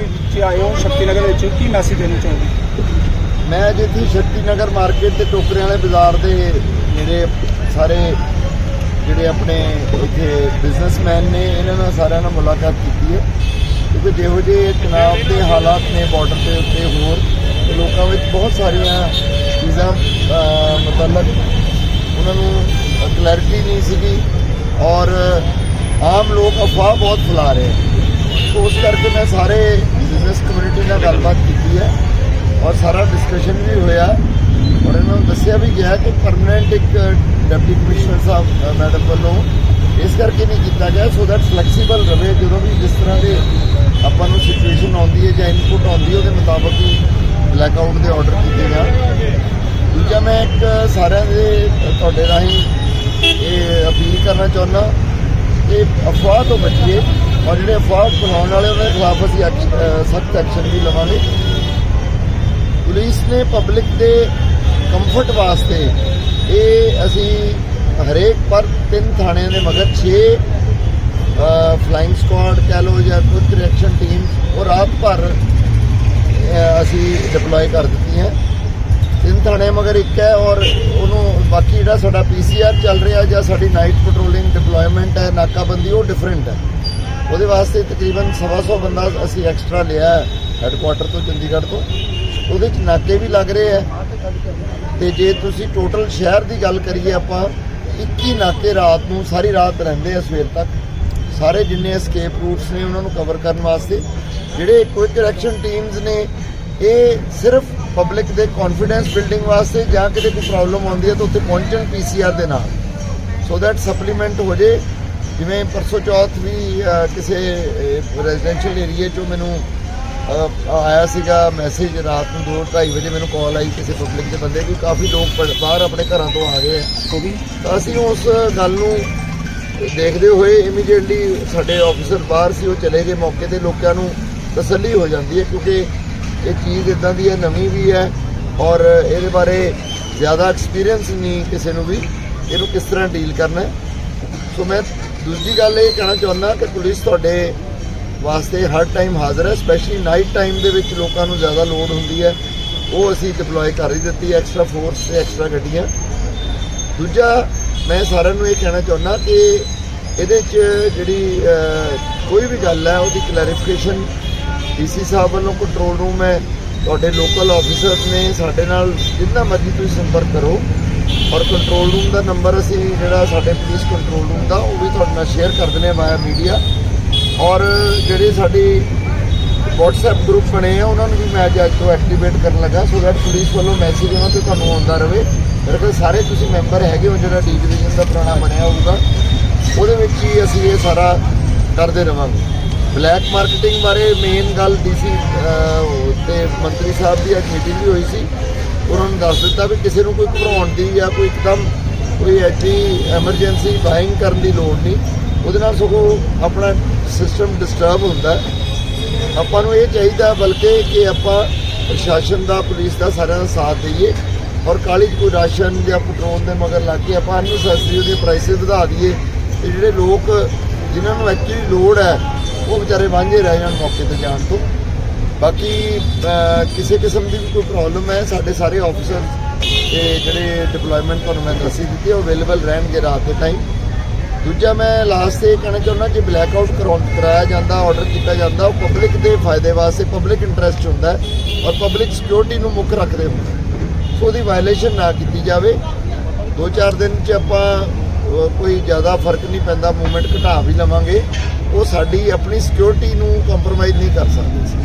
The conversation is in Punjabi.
ਇੱਥੇ ਆਏ ਹੋ ਸ਼ਕਤੀ ਨਗਰ ਵਿੱਚ ਕੀ ਮੈਸੇਜ ਦੇਣਾ ਚਾਹੋਗੇ? ਮੈਂ ਅੱਜ ਇੱਥੇ ਸ਼ਕਤੀ ਨਗਰ ਮਾਰਕੀਟ ਤੇ ਟੋਕਰੇ ਵਾਲੇ ਬਾਜ਼ਾਰ ਦੇ ਜਿਹੜੇ ਸਾਰੇ ਜਿਹੜੇ ਆਪਣੇ ਇੱਥੇ ਬਿਜ਼ਨਸਮੈਨ ਨੇ ਇਹਨਾਂ ਨਾਲ ਸਾਰਿਆਂ ਨਾਲ ਮੁਲਾਕਾਤ ਕੀਤੀ ਹੈ। ਕਿਉਂਕਿ ਜਿਹੋ ਜਿਹੇ ਤਣਾਅ ਦੇ ਹਾਲਾਤ ਨੇ ਬਾਰਡਰ ਦੇ ਉੱਤੇ ਹੋਰ ਤੇ ਲੋਕਾਂ ਵਿੱਚ ਬਹੁਤ ਸਾਰੀਆਂ ਚੀਜ਼ਾਂ ਅਹ, ਮੁਤਲਕ ਉਹਨਾਂ ਨੂੰ ਕਲੈਰਿਟੀ ਨਹੀਂ ਸੀਗੀ। ਔਰ ਆਮ ਲੋਕ ਅਫਵਾਹ ਬਹੁਤ ਫੈਲਾ ਰਹੇ ਉਸ ਕਰਕੇ ਮੈਂ ਸਾਰੇ ਬਿਜ਼ਨਸ ਕਮਿਊਨਿਟੀ ਨਾਲ ਗੱਲਬਾਤ ਕੀਤੀ ਹੈ ਔਰ ਸਾਰਾ ਡਿਸਕਸ਼ਨ ਵੀ ਹੋਇਆ। ਔਰ ਇਹਨਾਂ ਨੂੰ ਦੱਸਿਆ ਵੀ ਗਿਆ ਕਿ ਪਰਮਨੈਂਟ ਇੱਕ ਡਿਪਟੀ ਕਮਿਸ਼ਨਰ ਸਾਹਿਬ ਮੈਡਮ ਵੱਲੋਂ ਇਸ ਕਰਕੇ ਨਹੀਂ ਕੀਤਾ ਗਿਆ ਸੋ ਦੈਟ ਫਲੈਕਸੀਬਲ ਰਵੇ ਜਦੋਂ ਵੀ ਜਿਸ ਤਰ੍ਹਾਂ ਦੇ ਆਪਾਂ ਨੂੰ ਸਿਚੁਏਸ਼ਨ ਆਉਂਦੀ ਹੈ ਜਾਂ ਇਨਪੁਟ ਆਉਂਦੀ ਹੈ, ਉਹਦੇ ਮੁਤਾਬਕ ਹੀ ਬਲੈਕ ਆਊਟ ਦੇ ਆਰਡਰ ਕੀਤੇ ਜਾਣ। ਦੂਜਾ ਮੈਂ ਇੱਕ ਸਾਰਿਆਂ ਦੇ ਤੁਹਾਡੇ ਰਾਹੀਂ ਇਹ ਅਪੀਲ ਕਰਨਾ ਚਾਹੁੰਦਾ ਕਿ ਅਫਵਾਹ ਤੋਂ ਬਚੀਏ। ਔਰ ਜਿਹੜੇ ਅਫਵਾਹ ਫੈਲਾਉਣ ਵਾਲੇ ਉਹਨਾਂ ਦੇ ਖਿਲਾਫ ਅਸੀਂ ਸਖਤ ਐਕਸ਼ਨ ਵੀ ਲਵਾਂਗੇ। ਪੁਲਿਸ ਨੇ ਪਬਲਿਕ ਦੇ ਕੰਫਰਟ ਵਾਸਤੇ ਇਹ ਅਸੀਂ ਹਰੇਕ ਪਰ ਤਿੰਨ ਥਾਣਿਆਂ ਦੇ ਮਗਰ 6 ਫਲਾਈਂਗ ਸਕੁਆਡ ਕਹਿ ਲਓ ਜਾਂ ਕੁਝ ਰਿਐਕਸ਼ਨ ਟੀਮ ਉਹ ਰਾਤ ਭਰ ਅਸੀਂ ਡਿਪਲੋਏ ਕਰ ਦਿੱਤੀਆਂ। ਤਿੰਨ ਥਾਣੇ ਮਗਰ ਇੱਕ ਹੈ ਔਰ ਉਹਨੂੰ ਬਾਕੀ ਜਿਹੜਾ ਸਾਡਾ ਪੀਸੀਆਰ ਚੱਲ ਰਿਹਾ ਜਾਂ ਸਾਡੀ ਨਾਈਟ ਪੈਟਰੋਲਿੰਗ ਡਿਪਲੋਇਮੈਂਟ ਹੈ, ਨਾਕਾਬੰਦੀ, ਉਹ ਡਿਫਰੈਂਟ ਹੈ। ਉਹਦੇ ਵਾਸਤੇ ਤਕਰੀਬਨ ਸਵਾ ਸੌ ਬੰਦਾ ਅਸੀਂ ਐਕਸਟਰਾ ਲਿਆ ਹੈੱਡਕੁਆਟਰ ਤੋਂ, ਚੰਡੀਗੜ੍ਹ ਤੋਂ। ਉਹਦੇ ਚ ਨਾਕੇ ਵੀ ਲੱਗ ਰਹੇ ਆ ਤੇ ਜੇ ਤੁਸੀਂ ਟੋਟਲ ਸ਼ਹਿਰ ਦੀ ਗੱਲ ਕਰੀਏ ਆਪਾਂ 21 ਨਾਕੇ ਰਾਤ ਨੂੰ, ਸਾਰੀ ਰਾਤ ਰਹਿੰਦੇ ਆ ਸਵੇਰ ਤੱਕ। ਸਾਰੇ ਜਿੰਨੇ ਐਸਕੇਪ ਰੂਟਸ ਨੇ, ਉਹਨਾਂ ਨੂੰ ਕਵਰ ਕਰਨ ਵਾਸਤੇ। ਜਿਹੜੇ ਕੁਇਕ ਐਕਸ਼ਨ ਟੀਮਸ ਨੇ, ਇਹ ਸਿਰਫ ਪਬਲਿਕ ਦੇ ਕੌਨਫੀਡੈਂਸ ਬਿਲਡਿੰਗ ਵਾਸਤੇ ਜਾਂ ਕਿਤੇ ਕੋਈ ਪ੍ਰੋਬਲਮ ਆਉਂਦੀ ਹੈ, ਤਾਂ ਉੱਥੇ ਪਹੁੰਚਣ ਪੀਸੀਆਰ ਦੇ ਨਾਲ। ਸੋ ਦੈਟ ਸਪਲੀਮੈਂਟ ਹੋ ਜੇ ਜਿਵੇਂ ਪਰਸੋਂ ਚੌਥ ਵੀ ਕਿਸੇ ਰੈਜ਼ੀਡੈਂਸ਼ੀਅਲ ਏਰੀਆ ਚੋਂ ਮੈਨੂੰ ਆਇਆ ਸੀਗਾ ਮੈਸੇਜ ਰਾਤ ਨੂੰ 2:30 ਵਜੇ ਮੈਨੂੰ ਕਾਲ ਆਈ ਕਿਸੇ ਪਬਲਿਕ ਦੇ ਬੰਦੇ ਕਿ ਕਾਫੀ ਲੋਕ ਬਾਹਰ ਆਪਣੇ ਘਰਾਂ ਤੋਂ ਆ ਗਏ ਆ। ਅਸੀਂ ਉਸ ਗੱਲ ਨੂੰ ਦੇਖਦੇ ਹੋਏ ਇਮੀਡੀਏਟਲੀ ਸਾਡੇ ਆਫੀਸਰ ਬਾਹਰ ਸੀ ਉਹ ਚਲੇ ਗਏ। ਮੌਕੇ ਤੇ ਲੋਕਾਂ ਨੂੰ ਤਸੱਲੀ ਹੋ ਜਾਂਦੀ ਹੈ ਕਿਉਂਕਿ ਇਹ ਚੀਜ਼ ਇਦਾਂ ਦੀ ਹੈ ਨਵੀਂ ਵੀ ਹੈ ਔਰ ਇਹਦੇ ਬਾਰੇ ਜ਼ਿਆਦਾ ਐਕਸਪੀਰੀਅੰਸ ਨਹੀਂ ਕਿਸੇ ਨੂੰ ਵੀ। ਇਹਨੂੰ ਕਿਸ ਤਰ੍ਹਾਂ ਡੀਲ ਕਰਨਾ ਹੈ? ਸੋ ਮੈਂ ਦੂਜੀ ਗੱਲ ਇਹ ਕਹਿਣਾ ਚਾਹੁੰਦਾ ਕਿ ਪੁਲਿਸ ਤੁਹਾਡੇ ਵਾਸਤੇ ਹਰ ਟਾਈਮ ਹਾਜ਼ਰ ਹੈ ਸਪੈਸ਼ਲੀ ਨਾਈਟ ਟਾਈਮ ਦੇ ਵਿੱਚ ਲੋਕਾਂ ਨੂੰ ਜ਼ਿਆਦਾ ਲੋਡ ਹੁੰਦੀ ਹੈ। ਉਹ ਅਸੀਂ ਡਿਪਲੋਏ ਕਰ ਹੀ ਦਿੱਤੀ ਐਕਸਟਰਾ ਫੋਰਸ ਤੇ ਐਕਸਟਰਾ ਗੱਡੀਆਂ। ਦੂਜਾ, ਮੈਂ ਸਾਰਿਆਂ ਨੂੰ ਇਹ ਕਹਿਣਾ ਚਾਹੁੰਦਾ ਕਿ ਇਹਦੇ 'ਚ ਜਿਹੜੀ ਕੋਈ ਵੀ ਗੱਲ ਹੈ, ਉਹਦੀ ਕਲੈਰੀਫਿਕੇਸ਼ਨ ਡੀਸੀ ਸਾਹਿਬ ਵੱਲੋਂ ਕੰਟਰੋਲ ਰੂਮ ਹੈ। ਤੁਹਾਡੇ ਲੋਕਲ ਆਫੀਸਰਸ ਨੇ ਸਾਡੇ ਨਾਲ ਜਿੰਨਾ ਮਰਜ਼ੀ ਤੁਸੀਂ ਸੰਪਰਕ ਕਰੋ। ਔਰ ਕੰਟਰੋਲ ਰੂਮ ਦਾ ਨੰਬਰ ਅਸੀਂ ਜਿਹੜਾ ਸਾਡੇ ਪੁਲਿਸ ਕੰਟਰੋਲ ਰੂਮ ਦਾ, ਉਹ ਵੀ ਤੁਹਾਡੇ ਨਾਲ ਸ਼ੇਅਰ ਕਰ ਦਿੰਦੇ ਆ ਵਾਇਆ ਮੀਡੀਆ ਔਰ ਜਿਹੜੇ ਸਾਡੀ WhatsApp ਗਰੁੱਪ ਬਣੇ ਆ, ਉਹਨਾਂ ਨੂੰ ਵੀ ਮੈਂ ਅੱਜ ਅੱਜ ਤੋਂ ਐਕਟੀਵੇਟ ਕਰਨ ਲੱਗਾ ਸੋ ਦੈਟ ਪੁਲਿਸ ਵੱਲੋਂ ਮੈਸੇਜ ਉਹਨਾਂ ਤੇ ਤੁਹਾਨੂੰ ਆਉਂਦਾ ਰਹੇ। ਮੇਰੇ ਕੋਲ ਸਾਰੇ ਤੁਸੀਂ ਮੈਂਬਰ ਹੈਗੇ ਹੋ, ਜਿਹੜਾ ਡੀ ਡਿਵੀਜ਼ਨ ਦਾ ਪੁਰਾਣਾ ਬਣਿਆ ਹੋਊਗਾ। ਉਹਦੇ ਵਿੱਚ ਹੀ ਅਸੀਂ ਇਹ ਸਾਰਾ ਕਰਦੇ ਰਵਾਂਗੇ। ਬਲੈਕ ਮਾਰਕੀਟਿੰਗ ਬਾਰੇ ਮੇਨ ਗੱਲ ਡੀਸੀ ਤੇ ਮੰਤਰੀ ਸਾਹਿਬ ਦੀ ਅੱਜ ਮੀਟਿੰਗ ਵੀ ਹੋਈ ਸੀ। ਉਹਨਾਂ ਨੂੰ ਦੱਸ ਦਿੱਤਾ ਵੀ ਕਿਸੇ ਨੂੰ ਕੋਈ ਘਬਰਾਉਣ ਦੀ ਜਾਂ ਕੋਈ ਇੱਕਦਮ ਕੋਈ ਐਡੀ ਐਮਰਜੈਂਸੀ ਬਾਇੰਗ ਕਰਨ ਦੀ ਲੋੜ ਨਹੀਂ। ਉਹਦੇ ਨਾਲ ਸਗੋਂ ਆਪਣਾ ਸਿਸਟਮ ਡਿਸਟਰਬ ਹੁੰਦਾ ਆਪਾਂ ਨੂੰ ਇਹ ਚਾਹੀਦਾ ਬਲਕਿ ਕਿ ਆਪਾਂ ਪ੍ਰਸ਼ਾਸਨ ਦਾ, ਪੁਲਿਸ ਦਾ ਸਾਰਿਆਂ ਦਾ ਸਾਥ ਦਈਏ। ਔਰ ਕਾਲੀ 'ਚ ਕੋਈ ਰਾਸ਼ਨ ਜਾਂ ਪੈਟਰੋਲ ਦੇ ਮਗਰ ਲੱਗ ਕੇ ਆਪਾਂ ਅਨਸੈਸਰੀ ਉਹਦੇ ਪ੍ਰਾਈਸਿਸ ਵਧਾ ਦਈਏ। ਤੇ ਜਿਹੜੇ ਲੋਕ, ਜਿਨ੍ਹਾਂ ਨੂੰ ਐਕਚੁਅਲੀ ਲੋੜ ਹੈ, ਉਹ ਵਿਚਾਰੇ ਵਾਂਝੇ ਰਹਿ ਜਾਣ ਮੌਕੇ ਤੇ ਜਾਣ ਤੋਂ। ਬਾਕੀ ਕਿਸੇ ਕਿਸਮ ਦੀ ਵੀ ਕੋਈ ਪ੍ਰੋਬਲਮ ਹੈ, ਸਾਡੇ ਸਾਰੇ ਆਫੀਸਰ ਤੇ ਜਿਹੜੇ ਡਿਪਲੋਇਮੈਂਟ ਤੁਹਾਨੂੰ ਮੈਂ ਦੱਸੀ ਦਿੱਤੀ, ਉਹ ਅਵੇਲੇਬਲ ਰਹਿਣਗੇ ਰਾਤ ਦੇ ਟਾਈਮ ਦੂਜਾ ਮੈਂ ਲਾਸਟ ਤੇ ਕਹਿਣਾ ਚਾਹੁੰਦਾ ਕਿ ਬਲੈਕ ਆਊਟ ਕਰਾਉਣ, ਕਰਾਇਆ ਜਾਂਦਾ ਆਰਡਰ ਕੀਤਾ ਜਾਂਦਾ, ਉਹ ਪਬਲਿਕ ਦੇ ਫਾਇਦੇ ਵਾਸਤੇ ਪਬਲਿਕ ਇੰਟਰਸਟ ਹੁੰਦਾ ਔਰ ਪਬਲਿਕ ਸਿਕਿਉਰਿਟੀ ਨੂੰ ਮੁੱਖ ਰੱਖਦੇ ਹੁੰਦੇ ਸੋ ਉਹਦੀ ਵਾਇਲੇਸ਼ਨ ਨਾ ਕੀਤੀ ਜਾਵੇ। ਦੋ ਚਾਰ ਦਿਨ ਚ ਆਪਾਂ ਕੋਈ ਜ਼ਿਆਦਾ ਫ਼ਰਕ ਨਹੀਂ ਪੈਂਦਾ ਮੂਵਮੈਂਟ ਘਟਾ ਵੀ ਲਵਾਂਗੇ। ਉਹ ਸਾਡੀ ਆਪਣੀ ਸਿਕਿਉਰਿਟੀ ਨੂੰ ਕੰਪਰੋਮਾਈਜ਼ ਨਹੀਂ ਕਰ ਸਕਦੇ।